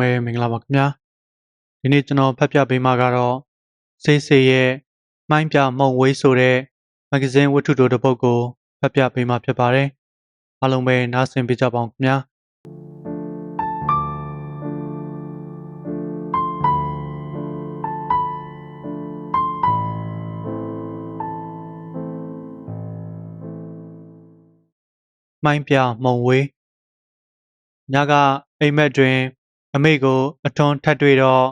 ပဲမင်္ဂလာပါခင်ဗျာဒီနေ့ကျွန်တော်ဖတ်ပြပေးမှာကတော့စေးစေရဲ့မိုင်းပြမုံဝေးဆိုတဲ့မဂ္ဂဇင်းဝတ္ထုတိုတစ်ပုဒ်ကိုဖတ်ပြပေးမှာဖြစ်ပါတယ်အားလုံးပဲနားဆင်ပေးကြပါအောင်ခင်ဗျာမိုင်းပြမုံဝေးညကအိမ်မက်တွင် အမေကိုအထွန်းထပ်တွေ့တော့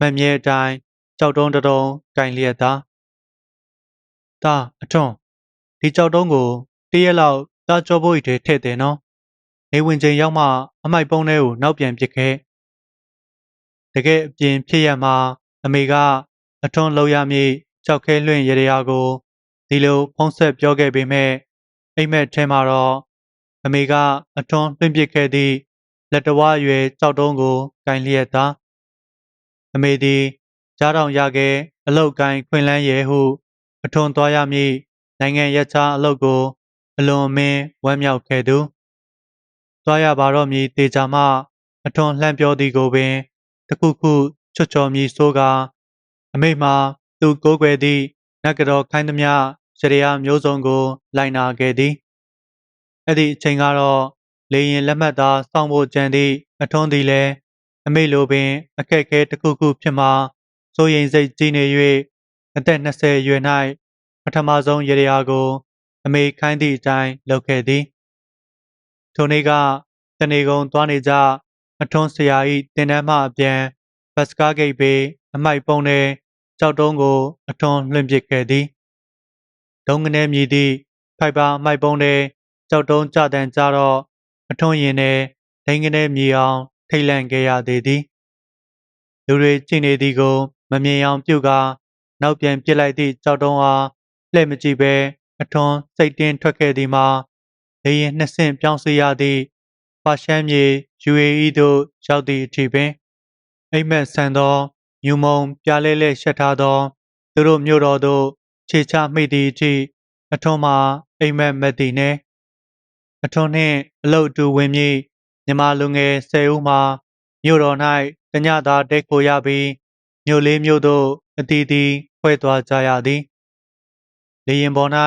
မမြဲအတိုင်းကြောက်တုံးတတုံးကင်လျက်သား။တာအထွန်းဒီကြောက်တုံးကိုတရက်လောက်တာကြောဖို့တွေထည့်တယ်နော်။နေဝင်ချိန်ရောက်မှအမိုက်ပုံးထဲကိုနောက်ပြန်ပစ်ခဲ့။တကယ်အပြင်ဖြစ်ရမှာအမေကအထွန်းလောက်ရမည်ကြောက်ခဲလွင့်ရရကိုဒီလိုဖုံးဆက်ပြောခဲ့ပေမဲ့အိမ်မက်ထဲမှာတော့အမေကအထွန်းလွင့်ပစ်ခဲ့သည့် လက်တဝါရွယ်ကြောက်တုံးကိုကင်လျက်သားအမေသည်ကြားတော်ရခဲ့အလုတ်ကိုင်းခွင်လန်းရဲ့ဟုအထွန်းသွားရမည်နိုင်ငံရခြားအလုတ်ကို အလွန်အမင်းဝမ်းမြောက်ခဲ့သူသွားရပါတော့မည်တေချာမှအထွန်းလှမ်းပြောသည်ကိုပင်တခုခုချွတ်ချော်မည်ဆိုကအမိမှသူကိုးကွယ်သည့်နတ်ကတော်ခိုင်းသမျှစရိယာမျိုးစုံကို လိုက်နာခဲ့သည်အဲ့ဒီအချိန်ကတော့ လေရင်လက်မှတ်သားစောင့်ဖို့ကြံသည့်အထွန်းသည်လည်းအမိလိုပင် အခက်အခဲတစ်ခုခုဖြစ်မှာစိုးရိမ်စိတ်ကြီးနေ၍အသက်20အရွယ်၌ပထမဆုံးရေရာကို အမေခိုင်းသည့်အတိုင်းလုပ်ခဲ့သည်ထိုနေ့ကတနေကုန်သွားနေကြအထွန်းဆရာ၏တင်တန်းမှအပြန်ဘတ်စကားဂိတ်ပေအမိုက်ပုံးထဲကြောက်တုံးကို အထွန်းလွှင့်ပစ်ခဲ့သည်ဒုံကနေမြည်သည့်ဖိုက်ပါအမိုက်ပုံးထဲကြောက်တုံးကြတန်ကြတော့ အထွန်းရင်နဲ့ဒိန်ကနေမြေအောင်ထိတ်လန့်ခဲ့ရသေးသည်လူတွေကြည့်နေသည်ကိုမမြင်အောင်ပြုတ်ကာနောက်ပြန်ပြစ်လိုက်သည့်ကြောက်တုံးအားလှည့်မကြည့်ပဲအထွန်းစိတ်တင်းထွက်ခဲ့သည်မှာလေရင်နှစ်ဆင့်ပြောင်းစေရသည့်ပါရှမ်းမြေ UAE သို့ရောက်သည့်အထိပင်အိမ်မက်ဆန်သောမြူမုံပြားလဲလဲရှက်ထားသောသူတို့မြို့တော်သို့ခြေချမိသည့်အထိအထွန်းမှာအိမ်မက်မက်သည်နှင့် အထွန်းနှင့်အလုတ်တူဝင်မည်မြန်မာလူငယ်၁၀ဦးမှာမြို့တော်၌တညသာတိတ်ခိုရပြီးမြို့လေးမြို့သို့အတီးတီးဖွဲ့သွားကြရသည်လေရင်ပေါ်၌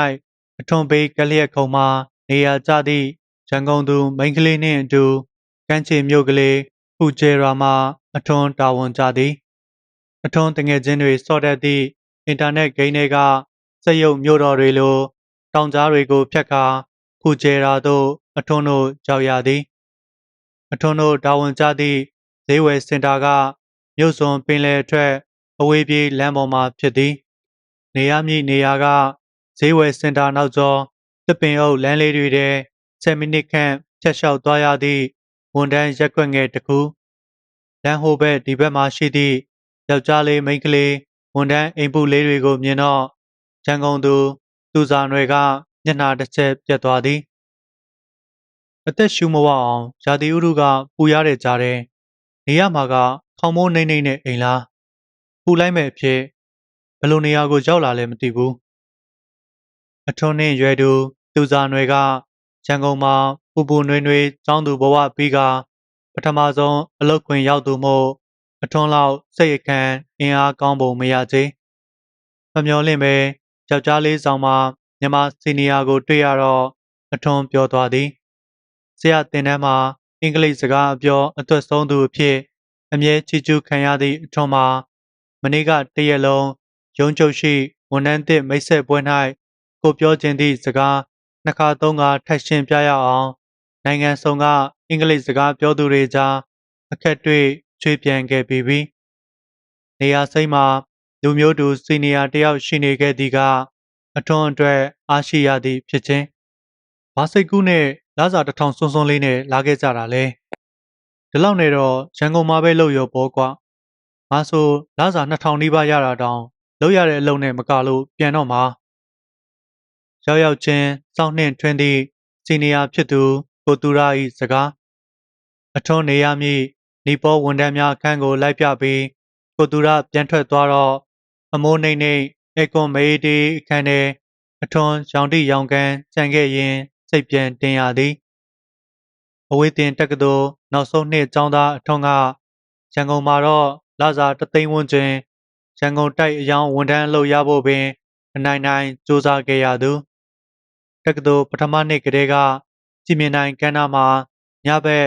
အထွန်းပေးကလျက်ခုံမှာနေရာကျသည့်ရန်ကုန်သူမိန်းကလေးနှင့်အတူကမ်းခြေမြို့ကလေးဖူဂျေရာမှာအထွန်းတာဝန်ကြသည်အထွန်းတငယ်ချင်းတွေစော့တတ်သည့်အင်တာနက်ဂိမ်းတွေကစက်ရုပ်မြို့တော်တွေလိုတောင်ကြားတွေကိုဖျက်ကာ ဖူဂျေရာသို့အထွန်းတို့ရောက်ရသည်အထွန်းတို့တာဝန်ကျသည့်ဈေးဝယ်စင်တာကမြို့စွန်ပင်လယ်အထက်အဝေးပြေးလမ်းပေါ်မှာဖြစ်သည် နေရမည့်နေရာကဈေးဝယ်စင်တာနောက်ကျောသပင်အုပ်လမ်းလေးတွေထဲ10မိနစ်ခန့်ဖြတ်လျှောက်သွားရသည့်ဝန်တန်းရက်ွက်ငယ်တစ်ခုလမ်းဟိုဘက်ဒီဘက်မှရှိသည့်ယောက်ျားလေးမိန်းကလေးဝန်တန်းအိမ်ပူလေးတွေကိုမြင်တော့ရန်ကုန်သူသူစာနွယ်က မျက်နှာတစ်ချက်ပြတ်သွားသည်အသက်ရှူမဝအောင်ရာသီဥတုကပူရတဲ့ကြားထဲနေရမှာကခေါမိုးနှိမ့်နှိမ့်နဲ့အိမ်လားပူလိုက်မဲ့အဖြစ်ဘယ်လိုနေရာကိုရောက်လာလဲမသိဘူးအထွန်းနှင့်ရွယ်သူသူစာနွယ်ကရန်ကုန်မှာပူပူနွေးနွေးចောင်းသူဘဝပြီးကပထမဆုံးအလုတ်ခွင်ရောက်သူမို့အထွန်းလောက်စိတ်အခမ်းအင်အားကောင်းပုံမရသေးမမျော်လင့်ပဲယောက်ျားလေးဆောင်မှာ မြန်မာစီနီယာကို တွေ့ရတော့အထွန်းပြောသွားသည်ဆရာတင်တန်းမှာအင်္ဂလိပ်စကားအပြောအသွက်ဆုံးသူအဖြစ်အမြဲချီကျူးခံရသည့်အထွန်းမှာမနေ့ကတရက်လုံးရုံးချုပ်ရှိဝန်ထမ်းသစ်မိတ်ဆက်ပွဲ၌ကိုပြောခြင်းသည့်စကားနှစ်ခါသုံးခါထပ်ရှင်းပြရအောင်နိုင်ငံစုံကအင်္ဂလိပ်စကားပြောသူတွေကြားအခက်တွေ့ချွေပြန်ခဲ့ပြီးပြီနေရာစိမ်းမှာလူမျိုးတူစီနီယာတယောက်ရှိနေခဲ့သည်က အထွန်းအတွက်အားရှိရသည့်ဖြစ်ခြင်းဘာစိတ်ကူးနဲ့လာစာတစ်ထောင်စွန်းစွန်းလေးနဲ့လာခဲ့ကြတာလဲဒီလောက်နဲ့တော့ရန်ကုန်မှာပဲလုပ်ရောပေါ့ကွာငါဆိုလာစာ2000နီးပါးရတာတောင်လုပ်ရတဲ့အလုပ်နဲ့မကလို့ပြန်တော့မှာရောက်ရောက်ချင်းစောင့်နှင့်ထွင်းသည့်စီနီယာဖြစ်သူကိုတူရာ၏စကားအထွန်းနေရမည်နီပေါ်ဝန်ထမ်းများအခန်းကိုလိုက်ပြပြီးကိုတူရာပြန်ထွက်သွားတော့အမိုးနှိမ့်နှိမ့် အေကွန်မေးတီအခန်းထဲအထွန်းရောင်တိရောင်ကန်းကြံခဲ့ရင်စိတ်ပြန်တင်ရသည်အဝေးတင်တက္ကသိုလ်နောက်ဆုံးနှစ်ကျောင်းသားအထွန်းကရန်ကုန်မှာတော့လစာတသိန်းဝန်းကျင်ရန်ကုန်တိုက်အယောင်ဝန်ထမ်းအလုပ်ရဖို့ပင် အနိုင်နိုင်စူးစမ်းခဲ့ရသူတက္ကသိုလ်ပထမနှစ်ကတည်းကကြည်မြင်နိုင်ကမ်းနားမှာညဘက်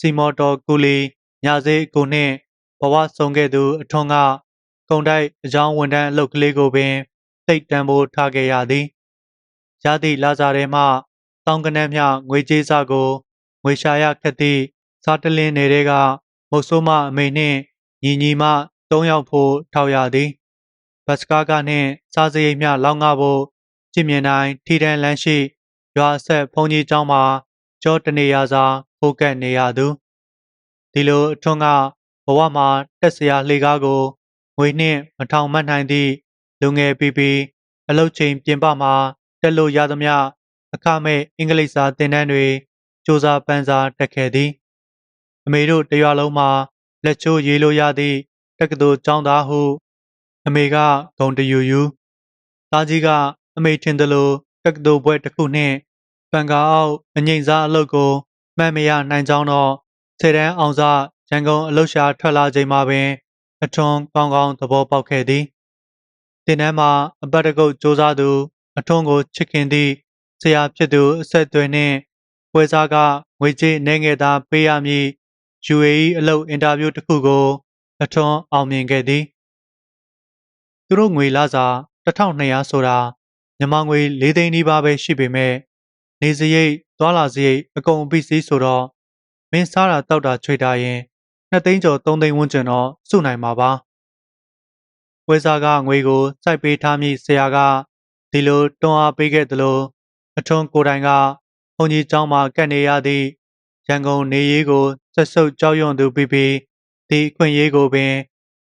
စီမော်တော်ကူလီညစေးကိုနှင့်ဘဝဆုံးခဲ့သူအထွန်းက ကုံတိုက်အကြောင်းဝန်ထမ်းအလုပ်ကလေးကိုပင်သိတ်တန်ဖိုးထားခဲ့ရသည်ရသည့်လာစားထဲမှတောင်းကနန်းမြငွေကြေးစာကိုငွေရှာရခက်သည့်စားတလင်းတွေကမုတ်ဆိုးမအမိန်နှင့်ညီညီမ၃ယောက်ဖို့ထောက်ရသည်ဘတ်စကားကနှင့်စားစရိတ်မျှလောက်ငှဖို့ကြည်မြင်တိုင်းထီတန်းလန်းရှိရွာဆက်ဖုန်ကြီးကျောင်းမှာကြောတနေရစာဖိုးကပ်နေရသူဒီလိုအထွန်းကဘဝမှာတက်စရာလှေကားကို ငွေနှင့်မထောင်မနိုင်သည့်လူငယ်ပီပီအလုတ်ချိန်ပြင်ပမှာတက်လို့ရသမျှအခမဲ့အင်္ဂလိပ်စာသင်တန်းတွေစ조사ပန်းစားတက်ခဲ့သည်အမေတို့တရွာလုံးမှာလက်ချိုးရေးလို့ရသည့်တက္ကသိုလ်ကျောင်းသားဟု အမေကဂုံတယူယူသားကြီးကအမေထင်သလိုတက္ကသိုလ်ဘွဲ့တစ်ခုနှင့်ပန်ကာအောက်အငိမ့်စားအလုပ်ကိုမှတ်မရနိုင်ကြောင်းတော့ဆယ်တန်းအောင်စားရန်ကုန်အလုရှာထွက်လာချိန်မှာပင် အထွန်းကောင်းကောင်းသဘောပေါက်ခဲ့သည်တင်တန်းမှာအပတ်တကုတ်စူးစမ်းသူ အထွန်းကိုချစ်ခင်သည့်ဆရာဖြစ်သူအဆက်အသွယ်နှင့်ပွဲစားကငွေကြေးနေငယ်သာပေးရမည် UAE အလုပ်အင်တာဗျူးတစ်ခုကို အထွန်းအောင်မြင်ခဲ့သည်သူတို့ငွေလာစာ1200ဆိုတာမြန်မာငွေ၄သိန်းနီးပါးပဲရှိပေမဲ့နေစရိတ်သွာလာစရိတ်အကုန်အပိစည်းဆိုတော့မင်းစားတာတောက်တာချွေတာရင် 2သိန်းကျော်3သိန်းဝန်းကျင်တော့စုနိုင်မှာပါဝဲစားကငွေကိုစိုက်ပေးထားမည့်ဆရာကဒီလိုတွန်းအားပေးခဲ့သလိုအထွန်းကိုတိုင်ကဘုန်းကြီးကျောင်းမှာကတ်နေရသည့်ရန်ကုန်နေရေးကိုဆက်ဆုပ်ကြောက်ရွံ့သူပြီးပြီးဒီအခွင့်အရေးကိုပင်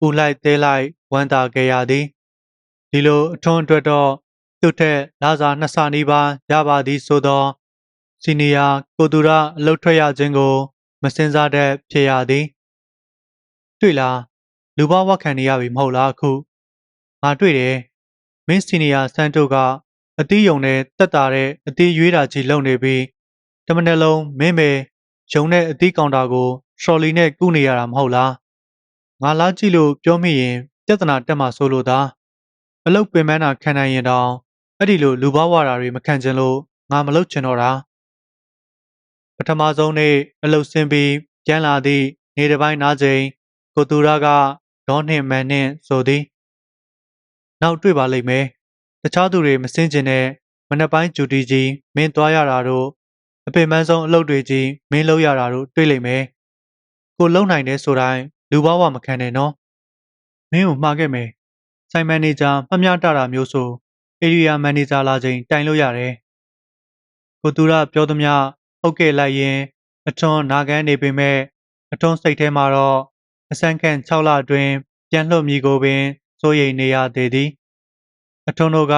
ဥလိုက်သေးလိုက်ဝမ်းသာခဲ့ရသည်ဒီလိုအထွန်းအတွက်တော့သူ့ထက်လာစာနှစ်ဆနီးပါးရပါသည်ဆိုသောစီနီယာကိုသူရအလုတ်ထွက်ရခြင်းကို မစင်စားတတ်ဖြစ်ရသည် တွေ့လားလူဘဝခံနေရပြီမဟုတ်လားအခုငါတွေ့တယ်မင်းစီနီယာဆန်တိုကအတီးယုံနဲ့တက်တာတဲ့အတီးရွေးတာကြီးလုံနေပြီးတမနယ်လုံးမင်းပဲယုံတဲ့အတီးကောင်တာကိုရှော်လီနဲ့ကုနေရတာမဟုတ်လားငါလားကြည့်လို့ပြောမိရင်ပြဿနာတက်မှဆိုလို့သာအလုတ်ပင်ပန်းတာခံနိုင်ရင်တောင်အဲ့ဒီလိုလူဘဝတာတွေမခံချင်လို့ငါမလုပ်ချင်တော့တာပထမဆုံးနေ့အလုတ်ဆင်းပြီးပြန်လာသည့်နေတစ်ပိုင်းနားချိန် ကိုသူရကဒေါနှင့်မန်နှင့်ဆိုသည် နောက်တွေ့ပါလိမ့်မယ်တခြားသူတွေမစင်းကျင်တဲ့မနက်ပိုင်းဂျူတီကြီးမင်းသွားရတာတို့အပင်ပန်းဆုံးအလုပ်တွေကြီးမင်းလုပ်ရတာတို့တွေ့လိမ့်မယ်ကိုလုံနိုင်တဲ့ဆိုတိုင်းလူဘဝမခံနဲ့နော်မင်းကိုမှားခဲ့မယ်ဆိုင်မန်နေဂျာမှတ်များတတာမျိုးဆိုဧရိယာမန်နေဂျာလာချိန်တိုင်လို့ရတယ်ကိုသူရပြောသမျှဟုတ်ကဲ့လိုက်ရင်အထွန်းနာခံနေပေမဲ့အထွန်းစိတ်ထဲမှာတော့ အစမ်းခန့်6လအတွင်းပြန်လှုပ်မိကိုပင်စိုးရိမ်နေရသေးသည်အထွန်းတို့က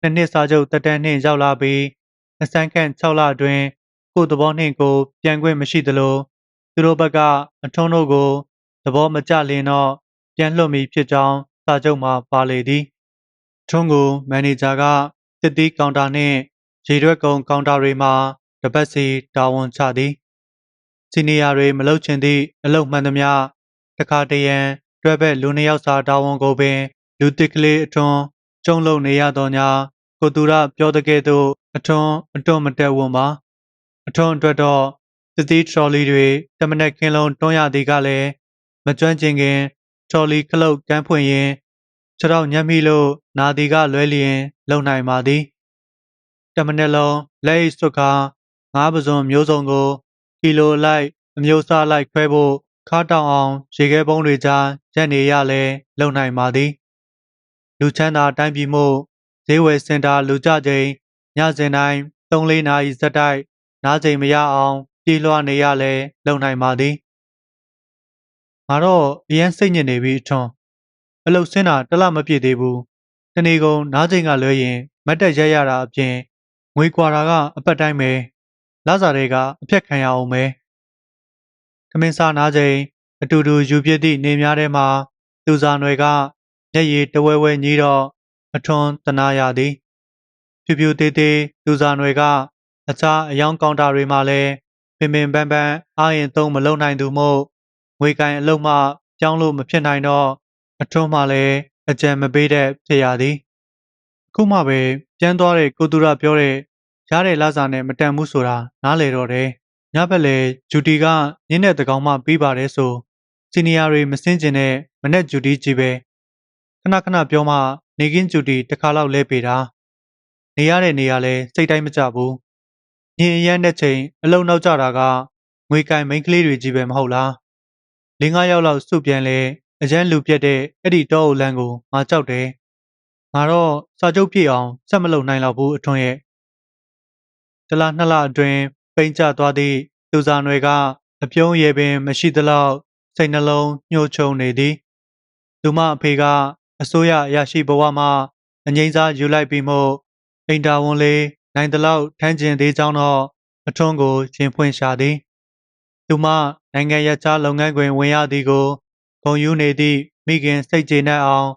နှစ်နှစ်စာချုပ်တက်တန်းနှင့်ရောက်လာပြီးအစမ်းခန့်6လအတွင်းကိုသဘောနှင့်ကို ပြန်ခွင့်မရှိသလိုသူတို့ဘက်ကအထွန်းတို့ကိုသဘောမကျလင်တော့ပြန်လွှတ်မိဖြစ်ကြောင်းစာချုပ်မှာပါလေသည်ထွန်းကိုမန်နေဂျာကတစ်သီးကောင်တာနှင့်ရေရွက်ကုံကောင်တာတွေမှာတပတ်စီတာဝန်ချသည်စီနီယာတွေမလုပ်ချင်သည့်အလုပ်မှန်သမျှ တခါတရံတွဲဘက်လူနှစ်ယောက်စာတာဝန်ကိုပင် လူတစ်ကလေးအထွန်းကျုံလုံနေရတော့ညာကိုသူရပြောတဲ့ကဲ့သို့အထွန်းအတွန်းမတက်ဝန်ပါအထွန်းအတွက်တော့သတိထရော်လီတွေတမနက်ခင်းလုံးတွန်းရသည်ကလည်းမကျွမ်းကျင်ခင်ထရော်လီခလုတ်ကန်းဖွင့်ရင်ခြေထောက်ညှက်မိလို့နာဒီကလွဲလျင်လုံနိုင်ပါသည်တမနက်လုံးလက်အိတ်စွတ်ကားငါးပစုံမျိုးစုံကိုကီလိုလိုက်အမျိုးစားလိုက်ခွဲဖို့ ခါတောင်အောင် ရေခဲပုံးတွေကြားရက်နေရလဲလုံနိုင်ပါသည် လူချမ်းသာတိုင်းပြည်မှုဈေးဝယ်စင်တာလူကြချိန်ညစဉ်တိုင်း3-4နာရီဇက်တိုက်နားချိန်မရအောင်ပြေးလွှားနေရလဲလုံနိုင်ပါသည်ငါတော့အရင်စိတ်ညစ်နေပြီထွန်းအလုတ်ဆင်းတာတလမပြည့်သေးဘူးတနေကုန်နားချိန်ကလွဲရင်မတ်တက်ရက်ရတာအပြင်ငွေကွာတာကအပတ်တိုင်းပဲလစာတွေကအဖြတ်ခံရအောင်ပဲ ထမင်းစားနားချိန်အတူတူယူပြစ်သည့်နေများထဲမှာသူစာနွယ်ကမျက်ရည်တဝဲဝဲညီးတော့အထွန်းတနာရသည်ဖြူဖြူသေးသေးသူစာနွယ်ကအခြားအယောင်ကောင်တာတွေမှာလည်းပင်ပင်ပန်းပန်းအားရင်သုံးမလုံနိုင်သူမို့ငွေကိုင်အလုံးမှပြောင်းလို့မဖြစ်နိုင်တော့အထွန်းမှလည်းအကြံမပေးတဲ့ဖြစ်ရသည်အခုမှပဲပြန်သွားတဲ့ကိုသူရပြောတဲ့ရတဲ့လစာနဲ့မတန်ဘူးဆိုတာနားလေတော့တယ် ညဘက်လေဂျူတီကညင်းတဲ့တကောင်မှပြီးပါတယ်ဆိုစီနီယာတွေမစင်းကျင်တဲ့မနဲ့ဂျူတီကြီးပဲခဏခဏပြောမှနေကင်းဂျူတီတစ်ခါလောက်လဲပေးတာနေရတဲ့နေရာလဲစိတ်တိုင်းမကြဘူးညင်အရမ်းတဲ့ချိန်အလုံနောက်ကြတာကငွေကင်မိန်းကလေးတွေကြီးပဲမဟုတ်လားလင်းကားရောက်လောက်စုပြန်လဲအရန်လူပြက်တဲ့အဲ့ဒီတောအုပ်လန်းကိုငါကြောက်တယ်ငါတော့စာချုပ်ပြည့်အောင်စက်မလုံနိုင်တော့ဘူးအထွန်းရဲ့တလားနှစ်လအတွင်း ပိန်ကျသွားသည့်သူစားနွယ်ကအပြုံးရေပင်မရှိသလောက်စိတ်နှလုံးညှို့ချုံနေသည်သူမအဖေကအစိုးရရရှိဘဝမှာအငိမ့်စားယူလိုက်ပြီးမို့အိမ်တာဝန်လေးနိုင်သလောက်ထမ်းကျင်သေးကြောင်းတော့အထွန်းကိုရှင်ဖွင့်ရှာသည်သူမနိုင်ငံရခြားလုပ်ငန်းခွင်ဝင်ရသည်ကိုဂုံယူနေသည့်မိခင်စိတ်ကျေနပ်အောင်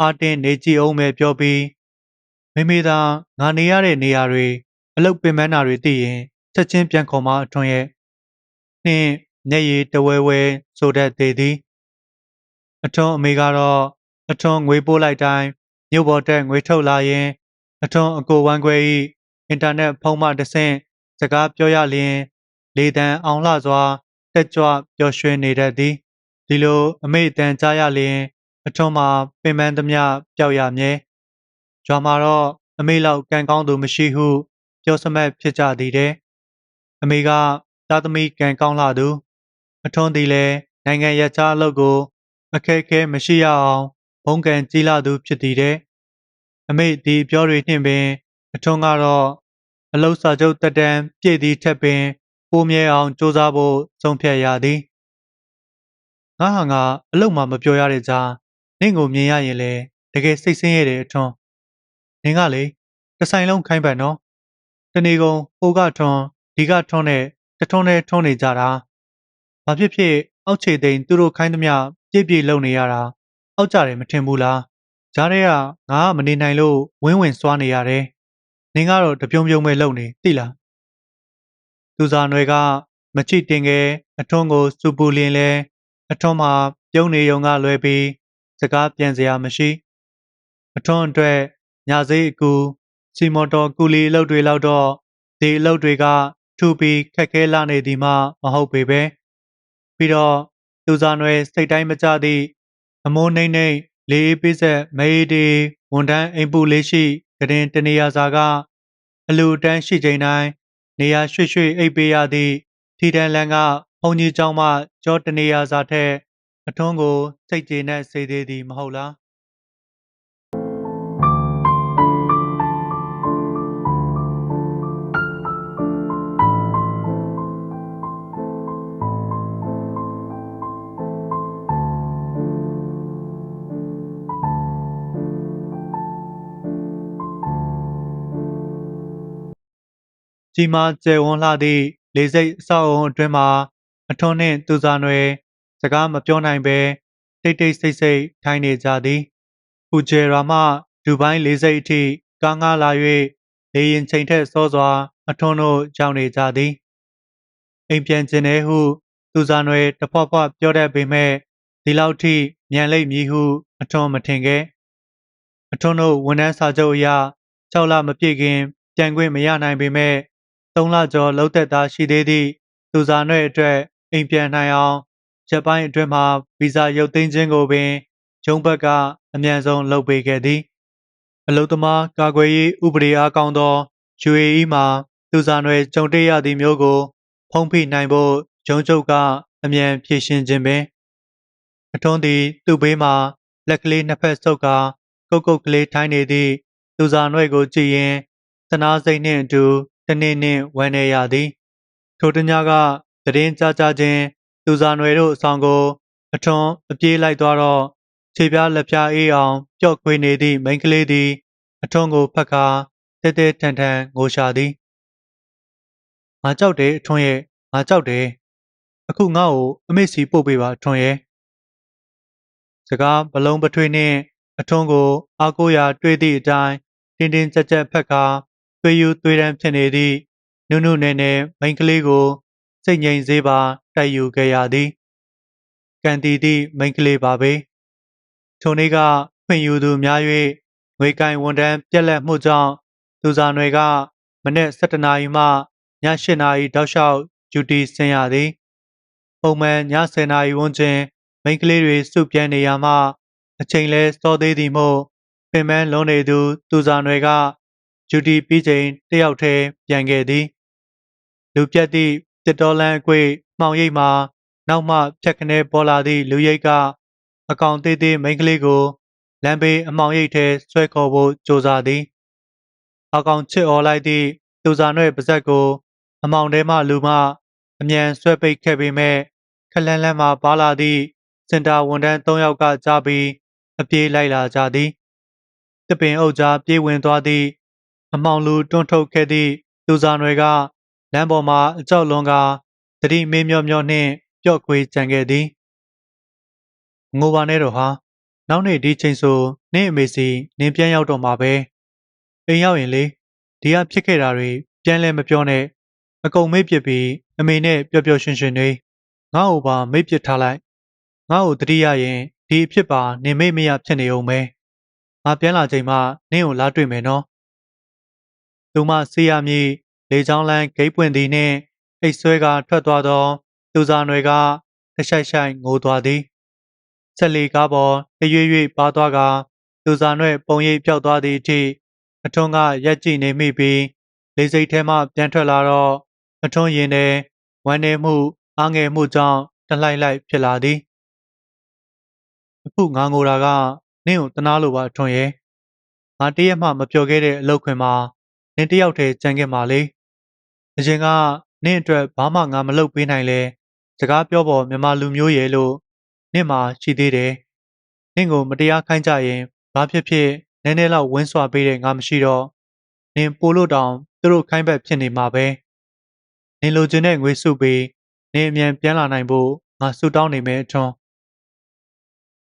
အားတင်းနေကြည့်အောင်ပဲပြောပြီးမိမိသာငါနေရတဲ့နေရာတွေအလုတ်ပင်ပန်းတာတွေသိရင် ချက်ချင်းပြန်ခေါ်မအထွန်းရဲ့နှင်းမျက်ရည်တဝဲဝဲဆိုတတ်သေးသည်အထွန်းအမေကတော့အထွန်းငွေပို့လိုက်တိုင်းမြို့ပေါ်တက်ငွေထုတ်လာရင် အထွန်းအကိုဝမ်းခွဲ၏အင်တာနက်ဖုန်းမှတဆင့်စကားပြောရလျင် လေတံအောင်လှစွာတက်ကြွပျော်ရွှင်နေတတ်သည်ဒီလိုအမေတန်ကြားရလျင် အထွန်းမှာပင်ပန်းသမျှပျောက်ရမြဲကြွာမှာတော့အမေလောက်ကံကောင်းသူမရှိဟု ပြောစမတ်ဖြစ်ကြသည်တဲ့ အမေကသားသမီးကံကောင်းလာသူအထွန်းသည်လည်းနိုင်ငံရခြားအလုပ်ကို အခက်အခဲမရှိရအောင်ဘုံကံကြီးလာသူဖြစ်သည်တဲ့အမေဒီပြောတွေနှင့်ပင် အထွန်းကတော့အလုစာချုပ်တက်တန်းပြည့်သည့်ထက်ပင် ပိုမြဲအောင်စူးစမ်းဖို့ဆုံးဖြတ်ရသည်ငါဟာငါအလုမှမပြောရတဲ့ကြားနင့်ကိုမြင်ရရင်လေတကယ်စိတ်ဆင်းရဲတယ်အထွန်းနင်ကလေတဆိုင်လုံးခိုင်းပန်နော်တနေကုန်ဟိုကထွန်း ဒီကထွန်းနဲ့တထွန်းနဲ့ထွန်းနေကြတာဘာဖြစ်ဖြစ်အောက်ခြေသိမ်းသူတို့ခိုင်းသမျှပြည့်ပြည့်လုံနေရတာအောက်ကြတယ်မထင်ဘူးလားဂျားတဲ့ကငါကမနေနိုင်လို့ဝင်းဝင်စွာနေရတယ်နင်ကတော့တပြုံပြုံပဲလုံနေသိလားသူစားနွယ်ကမချိတင်ငယ်အထွန်းကိုစူပူလင်းလဲအထွန်းမှာပြုံးနေုံကလွဲပြီးစကားပြန်စရာမရှိ အထွန်းအတွက်ညစိအကူစီမော်တော်ကူလီအလုပ်တွေလောက်တော့ဒီအလုပ်တွေက ထူပြီးခက်ခဲလာနေသည်မှမဟုတ်ပေပဲပြီးတော့သူစားနွယ်စိတ်တိုင်းမကြသည့်အမိုးနှိမ့်နှိမ့်လေးပိဆက်မေးဒီဝန်တန်းအိမ်ပူလေးရှိကရင်တနေရာစာကအလူတန်းရှိချိန်တိုင်းနေရာရွှေ့ရွှေ့အိပ်ပေးရသည့်ထီတန်လန်ကဘုံကြီးကျောင်းမှကြောတနေရာစာထက်အထွန်းကိုစိတ်ကျေနပ်စေသေးသည်မဟုတ်လား ကြီးမားကျယ်ဝန်းလှသည့်လေစိတ်အဆောက်အုံအတွင်းမှာအထွန်းနှင့်သူစားနွယ်စကားမပြောနိုင်ပဲတိတ်တိတ်ဆိတ်ဆိတ်ထိုင်နေကြသည်။ဟူဂျယ်ရာမှဒူဘိုင်းလေစိတ်အထိကားငှားလာ၍လေရင်ချိန်ထက်စောစွာ အထွန်းတို့ရောက်နေကြသည်။အိမ်ပြန်ခြင်းတဲ့ဟု သူစားနွယ်တဖွဖွပြောတတ်ပေမဲ့ဒီလောက်ထိမြန်လိမ့်မည်ဟု အထွန်းမထင်ခဲ့။အထွန်းတို့ဝန်ထမ်းစာချုပ်အရ6လမပြည့်ခင်ပြန်ခွင့်မရနိုင်ပေမဲ့ သုံးလကျော်လောက်သက်သားရှိသေးသည့်သူစားနွဲ့အတွက်အိမ်ပြန်နိုင်အောင်ရက်ပိုင်းအတွင်းမှာဗီဇာရုပ်သိမ်းခြင်းကိုပင်ဂျုံဘက်ကအမြန်ဆုံးလုပ်ပေးခဲ့သည်အလုသမားကာကွယ်ရေးဥပဒေအားကောင်းသော UAE မှာသူစားနွယ်ကြုံတွေ့ရသည့်မျိုးကို ဖုံးဖိနိုင်ဖို့ဂျုံချုပ်ကအမြန်ဖြည့်ရှင်းခြင်းပင်အထွန်းသည်သူ့ဘေးမှာလက်ကလေးနှစ်ဖက်ဆုပ်ကာကုတ်ကုတ်ကလေးထိုင်းနေသည့်သူစားနွယ်ကိုကြည့်ရင်သနာစိတ်နှင့်အတူ တနေ့နှင့်ဝမ်းနေရသည် ထိုတညကတရင်ကြကြချင်းသူစားနွယ်တို့အဆောင်ကို အထွန်းအပြေးလိုက်သွားတော့ခြေပြားလက်ပြားအေးအောင်ပျော့ခွေနေသည့်မိန်းကလေးသည် အထွန်းကိုဖက်ခါတဲတဲထန်ထန်ငိုရှာသည်ငါကြောက်တယ်အထွန်းရဲ့ငါကြောက်တယ်အခုငါ့ကိုအမေစီပို့ပေးပါအထွန်းရဲ့စကားဘလုံးပထွေးနှင့်အထွန်းကို အားကိုးရာ တွေ့သည့်အတိုင်းတင်းတင်းကြပ်ကြပ်ဖက်ခါ သွေးယူသွေးတန်းဖြစ်နေသည့်နုနုနယ်နယ်မိန်းကလေးကိုစိတ်ငြိမ်စေးပါတိုက်ယူခဲ့ရသည်ကန်တီသည့်မိန်းကလေးပါပဲထိုနေ့ကဖွင့်ယူသူများ၍ငွေကင်ဝန်တန်းပြက်လက်မှုကြောင့်သူစားနွယ်ကမနေ့7နာရီမှည8နာရီတောက်လျှောက်ဂျူတီဆင်းရသည်ပုံမှန်ည10နာရီဝန်းကျင်မိန်းကလေးတွေစုပြဲနေရမှအချိန်လဲစောသေးသည်မို့ပင်မလုံးနေသူသူစားနွယ်က ဂျူတီပြီးချိန်တယောက်တည်းပြန်ခဲ့သည်လူပြတ်သည့်တစ်တော်လန်အကွေ့မှောင်ရိပ်မှာနောက်မှဖြတ်ခနဲပေါ်လာသည့်လူရိပ်ကအကောင်သေးသေးမိန်းကလေးကိုလမ်းဘေးအမှောင်ရိပ်ထဲဆွဲခေါ်ဖို့ကြိုးစားသည်အကောင်ချစ်អော်လိုက်သည့်သူစားနှဲ့ပါဇက်ကို အမောင်ထဲမှလူမှအမြန်ဆွဲပိတ်ခဲ့ပေမဲ့ခလန်းလန်းမှပါလာသည့်စင်တာဝန်ထမ်း၃ယောက်ကကြားပြီးအပြေးလိုက်လာကြသည်တပင်အုပ်ကြားပြေးဝင်သွားသည့် အမောင်လူတွန်းထုတ်ခဲ့သည့်သူစားနွယ်ကလမ်းပေါ်မှာအကြောက်လွန်ကတတိမေးမျောမျောနှင့်ပျော့ခွေကြံခဲ့သည်ငိုပါနဲ့တော့ဟာနောက်နေ့ဒီချိန်ဆိုနင့်အမေစီနင်းပြန်ရောက်တော့မှာပဲအိမ်ရောက်ရင်လေဒီကဖြစ်ခဲ့တာတွေပြန်လဲမပြောနဲ့အကုန်မေ့ပစ်ပြီးအမေနဲ့ပျော်ပျော်ရွှင်ရွှင်နေငါ့ကိုပါမေ့ပစ်ထားလိုက်ငါ့ကိုတတိယရင်ဒီအဖြစ်ပါနင်မေ့မရဖြစ်နေအောင်ပဲငါပြန်လာချိန်မှနင့်ကိုလာတွေ့မယ်နော် သူမဆေးရမည်လေချောင်းလန်းဂိတ်ပွင့်သည်နှင့်အိတ်ဆွဲကထွက်သွားသော သူစားနွယ်ကတရှိုက်ရှိုက်ငိုသွားသည်ဆက်လီကားပေါ်တရွေ့ရွေ့ပါသွားကသူစားနွယ်ပုံရိပ်ပျောက်သွားသည့်အထိအထွန်းကရက်ကြည့်နေမိပြီးလေစိတ်ထဲမှပြန်ထွက်လာတော့အထွန်းရင်ထဲဝမ်းနေမှုအားငယ်မှုကြောင့်တလှိုက်လိုက်ဖြစ်လာသည်အခုငါငိုတာကနင့်ကိုတနာလိုပါအထွန်းရဲ့ငါတရက်မှမပြောခဲ့တဲ့အလုပ်ခွင်မှာ နင်တယောက်တည်းကြံခဲ့မှာလေအရင်ကနင့်အတွက်ဘာမှငါမလုပ်ပေးနိုင်လဲစကားပြောပေါ်မြန်မာလူမျိုးရဲ့လို့နင့်မှာရှိသေးတယ်နင့်ကိုမတရားခိုင်းကြရင်ဘာဖြစ်ဖြစ်နည်းနည်းလောက်ဝင်းစွာပေးတဲ့ငါမရှိတော့နင်ပို့လို့တောင်သူတို့ခိုင်းဘက်ဖြစ်နေမှာပဲနင်လိုချင်တဲ့ငွေစုပေးနင်အမြန်ပြန်လာနိုင်ဖို့ငါဆုတောင်းနေမယ်အထွန်း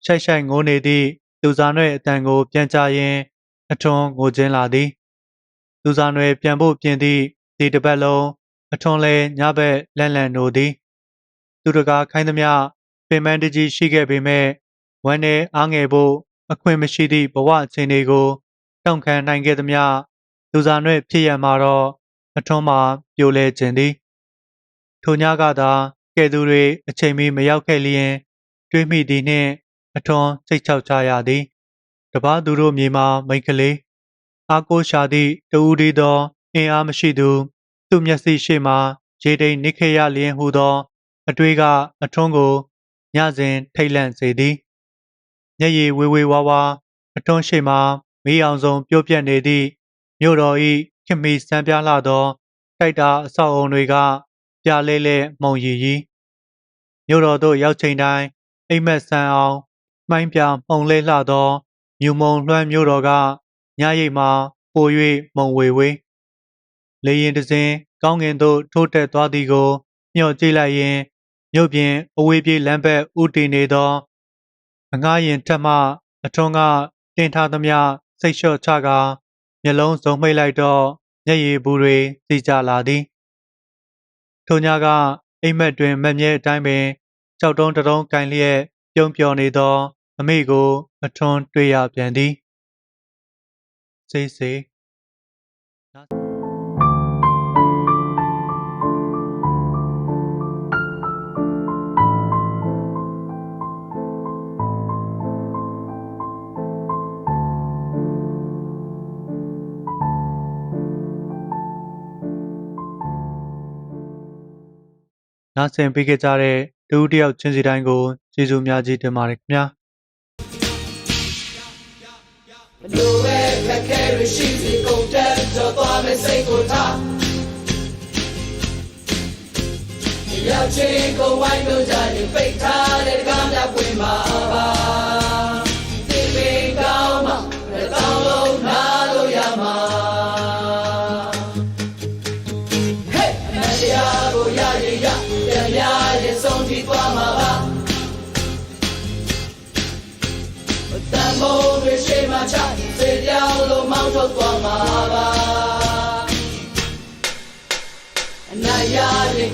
ရှိုက်ရှိုက်ငိုနေသည့်သူစားနှဲ့အတန်ကိုပြန်ချရင်အထွန်းငိုခြင်းလာသည် သူစားနှဲ့ပြန်ဖို့ပြင်သည့်ဒီတစ်ပတ်လုံးအထွန်းလဲညဘက်လန့်လန့်နိုသည်သူတကာခိုင်းသမျှပင်မတကြီးရှိခဲ့ပေမဲ့ဝမ်းနဲ့အားငယ်ဖို့အခွင့်မရှိသည့်ဘဝအခြေအနေကိုတောင့်ခံနိုင်ခဲ့သမျှသူစားနှဲ့ဖြစ်ရမှာတော့အထွန်းမှာပြိုလဲခြင်းသည်ထိုညကသာကဲ့သူတွေအချိန်မီမရောက်ခဲ့လျင် တွေးမိသည်နှင့်အထွန်းစိတ်ချောက်ချရသည် တပားသူတို့မြေမှာမိတ်ကလေး အားကိုးရှာသည့်တူဦးဒီသောအင်အားမရှိသူ သူ့မျက်စိရှိမှရေတိမ်နိခေရလျင်ဟူသော အတွေးကအထွန်းကိုညစဉ်ထိတ်လန့်စေသည်မျက်ရည်ဝေဝေဝါဝါအထွန်းရှိမှမေးအောင်ဆုံးပြုတ်ပြက်နေသည့်မြို့တော်ဤခင်မီစံပြားလှသောတိုက်တာအဆောက်အုံတွေက ပြလဲလဲမှုံရည်ရီမြို့တော်သို့ရောက်ချိန်တိုင်းအိမ်မက်ဆန်အောင်မှိုင်းပြမှုံလဲလှသောမြူမုံလွှမ်းမြို့တော်က ညရိပ်မှာပို၍မုံဝေဝေးလေရင်တစင်းကောင်းကင်သို့ထိုးတက်သွားသည်ကိုမျှော်ကြည့်လိုက်ရင်မြို့ပြင်အဝေးပြေးလမ်းဘက်ဥတီနေသောအငှားရင်ထက်မှအထွန်းကတင်ထားသမျှစိတ်လျှော့ချကာမျက်လုံးစုံမိတ်လိုက်တော့မျက်ရည်ဘူးတွေစီကျလာသည်ထိုညကအိမ်မက်တွင်မက်မြဲအတိုင်းပင်ကြောက်တုံးတုံးကင်လျက်ပြုံးပျော်နေသော အမေကိုအထွန်းတွေ့ရပြန်သည် စေးစေးနားဆင်ပေးခဲ့ကြတဲ့တူဦးတယောက်ချင်းစီတိုင်းကိုကျေးဇူးများကြီးတင်ပါတယ်ခင်ဗျာလူပဲ ခက်ခဲရရှိစီကုန်တက်တော့သွားမယ်စိတ်ကိုထားရောက်ချင်းကိုဝိုင်းလို့ကြရင်ပိတ်ထားတဲ့ကားများပွင့်မှာပါ စေပြောင်းလို့မောင်းထုတ်သွားမှာပါအနာရရင်